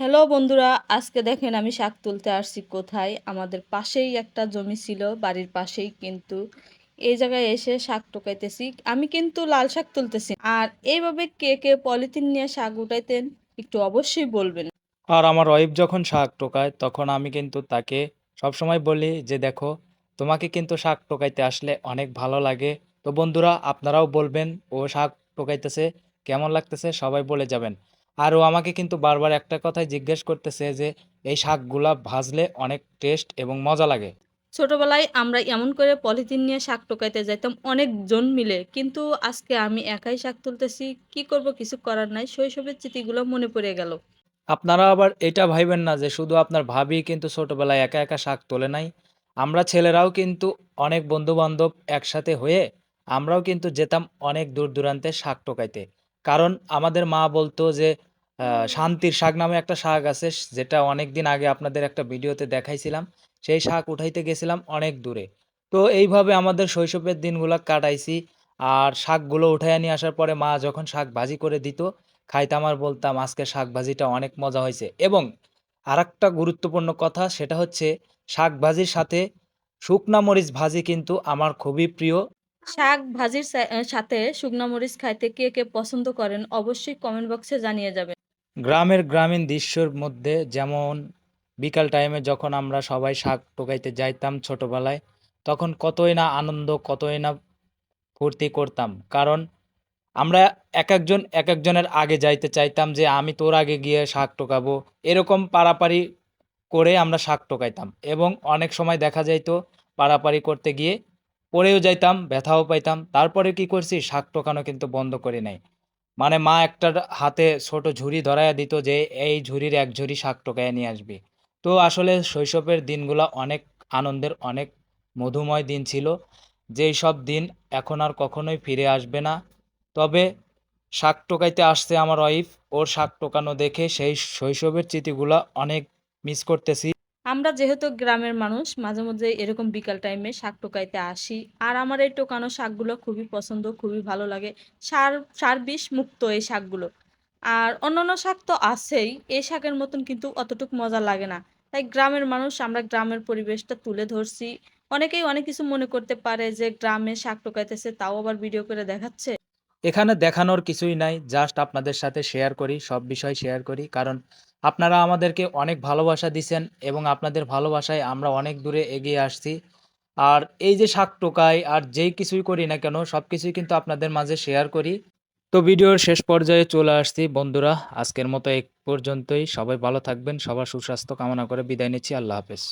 Hello বন্ধুরা, আজকে দেখেন আমি শাক তুলতে আসছি কোথায়? আমাদের পাশেই একটা জমি ছিল, বাড়ির পাশেই কিন্তু। এই জায়গায় এসে শাক টোকাইতেছি। আমি কিন্তু লাল শাক তুলতেছি। আর এইভাবে কে কে পলিথিন নিয়ে শাক উঠাইতেন, একটু অবশ্যই বলবেন। আর আমার ওয়াইফ যখন শাক টোকায়, তখন আমি কিন্তু তাকে সবসময় বলি যে, দেখো, তোমাকে কিন্তু শাক টোকাইতে আসলে অনেক ভালো লাগে। তো বন্ধুরা, আপনারাও বলবেন, ও শাক টোকাইতেছে, কেমন লাগতেছে? সবাই বলে যাবেন। আর ও আমাকে কিন্তু বারবার একটা কথাই জিজ্ঞেস করতেছে যে এই শাকগুলা ভাজলে অনেক টেস্ট এবং মজা লাগে। ছোটবেলায় আমরা এমন করে পলিথিন নিয়ে শাক টোকাইতে যাইতাম অনেকজন মিলে। কিন্তু আজকে আমি একাই শাক তুলতেছি কি করব কিছু করার নাই শৈশবের স্মৃতিগুলো মনে পড়ে গেল। আপনারা আবার এটা ভাইবেন না যে শুধু আপনার ভাবি কিন্তু ছোটবেলায় একা একা শাক তোলে নাই। আমরা ছেলেরাও কিন্তু অনেক বন্ধু বান্ধব একসাথে হয়ে আমরাও কিন্তু যেতাম অনেক দূর দূরান্তে শাক টোকাইতে কারণ আমাদের মা বলতো যে শান্তির শাক নামে একটা শাক আছে যেটা অনেক দিন আগে আপনাদের একটা ভিডিওতে দেখাইছিলাম। সেই শাক উঠাইতে গেছিলাম অনেক দূরে। তো এইভাবে আমাদের শৈশবের দিনগুলো কাটাইছি। আর শাকগুলো উঠাইয়া নিয়ে আসার পরে মা যখন শাক ভাজি করে দিত খাইতাম আর বলতাম আজকে শাক ভাজিটা অনেক মজা হয়েছে এবং আরেকটা গুরুত্বপূর্ণ কথা সেটা হচ্ছে শাক ভাজির সাথে শুকনা মরিচ ভাজি কিন্তু আমার খুবই প্রিয়। শাক ভাজির সাথে শুকনা মরিচ খাইতে কে কে পছন্দ করেন অবশ্যই কমেন্ট বক্সে জানিয়ে যাবেন। গ্রামের গ্রামীণ দৃশ্যর মধ্যে যেমন বিকাল টাইমে যখন আমরা সবাই শাক টোকাইতে যাইতাম ছোটবেলায়, তখন কতই না আনন্দ, কতই না ফুর্তি করতাম। কারণ আমরা এক একজন, এক একজনের আগে যাইতে চাইতাম যে, আমি তোর আগে গিয়ে শাক টোকাবো এরকম পারাপারি করে আমরা শাক টোকাইতাম এবং অনেক সময় দেখা যাইতো পারাপারি করতে গিয়ে পড়েও যাইতাম, ব্যথাও পাইতাম। তারপরে কি করছি, শাক টোকানো কিন্তু বন্ধ করি নাই। মানে মা একটা হাতে ছোট ঝুড়ি ধরাইয়া দিত যে, এই ঝুড়ির এক ঝুড়ি শাক টোকাইয়া নিয়ে আসবি। তো আসলে শৈশবের দিনগুলো অনেক আনন্দের, অনেক মধুময় দিন ছিল। যেই সব দিন এখন আর কখনোই ফিরে আসবে না। তবে শাক টোকাইতে আসছে আমার ওয়াইফ। ওর শাক টোকানো দেখে সেই শৈশবের স্মৃতিগুলো অনেক মিস করতেছি। আমরা যেহেতু গ্রামের মানুষ, মাঝে মধ্যে এরকম বিকাল টাইমে শাক টোকাইতে আসি। আর আমার এই টোকানো শাকগুলো খুবই পছন্দ, খুবই ভালো লাগে। সার সার বিষ মুক্ত এই শাকগুলো। আর অন্যান্য শাক তো আছেই, এই শাকের মতন কিন্তু অতটুক মজা লাগে না। তাই গ্রামের মানুষ, আমরা গ্রামের পরিবেশটা তুলে ধরছি। অনেকেই অনেক কিছু মনে করতে পারে যে গ্রামে শাক টোকাইতেছে, তাও আবার ভিডিও করে দেখাচ্ছে। এখানে দেখানোর কিছুই নাই জাস্ট আপনাদের সাথে শেয়ার করি, সব বিষয় শেয়ার করি। কারণ আপনারা আমাদেরকে অনেক ভালোবাসা দিছেন এবং আপনাদের ভালোবাসায় আমরা অনেক দূরে এগিয়ে আসছি। আর এই যে শাক টোকাই আর যেই কিছুই করি না কেন সব কিছুই কিন্তু আপনাদের মাঝে শেয়ার করি। তো ভিডিওর শেষ পর্যায়ে চলে আসছি বন্ধুরা, আজকের মতো এক পর্যন্তই। সবাই ভালো থাকবেন, সবার সুস্বাস্থ্য কামনা করে বিদায় নিচ্ছি। আল্লাহ হাফেজ।